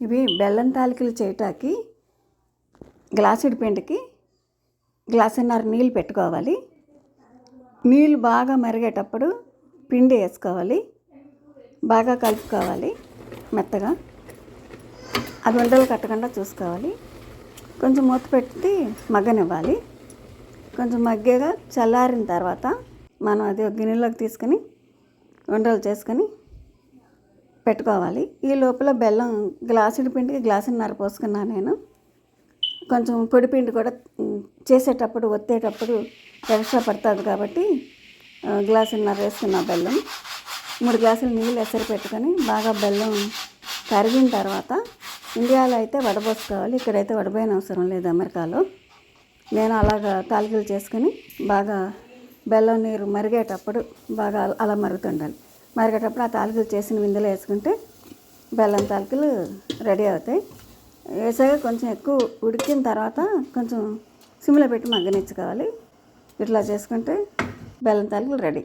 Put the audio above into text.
ఇవి బెల్లం తాలికలు చేయటానికి గ్లాసుడి పిండికి గ్లాసున్నర నీళ్ళు పెట్టుకోవాలి. నీళ్ళు బాగా మరిగేటప్పుడు పిండి వేసుకోవాలి. బాగా కలుపుకోవాలి మెత్తగా. అది ఉండలు కట్టకుండా చూసుకోవాలి. కొంచెం మూత పెట్టి మగ్గనివ్వాలి. కొంచెం మగ్గగా చల్లారిన తర్వాత మనం అది ఒక గిన్నెలోకి తీసుకొని ఉండలు చేసుకొని పెట్టుకోవాలి. ఈ లోపల బెల్లం గ్లాసుడి పిండికి గ్లాసున్నర పోసుకున్నాను నేను. కొంచెం పొడి పిండి కూడా చేసేటప్పుడు ఒత్తేటప్పుడు ఎక్స్ట్రా పడుతుంది కాబట్టి ఆ, గ్లాసున్నర వేసుకున్న బెల్లం. మూడు గ్లాసులు నీళ్ళు ఎసరు పెట్టుకొని బాగా బెల్లం కరిగిన తర్వాత ఇండియాలో అయితే వడబోసుకోవాలి ఇక్కడైతే వడబోయిన అవసరం లేదు అమెరికాలో. నేను అలాగా తాలికలు చేసుకొని బాగా బెల్లం నీరు మరిగేటప్పుడు బాగా అలా మరుగుతుండాలి మరిగేటప్పుడు ఆ తాలికలు చేసిన విందులో వేసుకుంటే బెల్లం తాలికలు రెడీ అవుతాయి. వేసాక కొంచెం ఎక్కువ ఉడికిన తర్వాత కొంచెం సిమ్లో పెట్టి మగ్గనిచ్చుకోవాలి. ఇట్లా చేసుకుంటే బెల్లం తాలికలు రెడీ.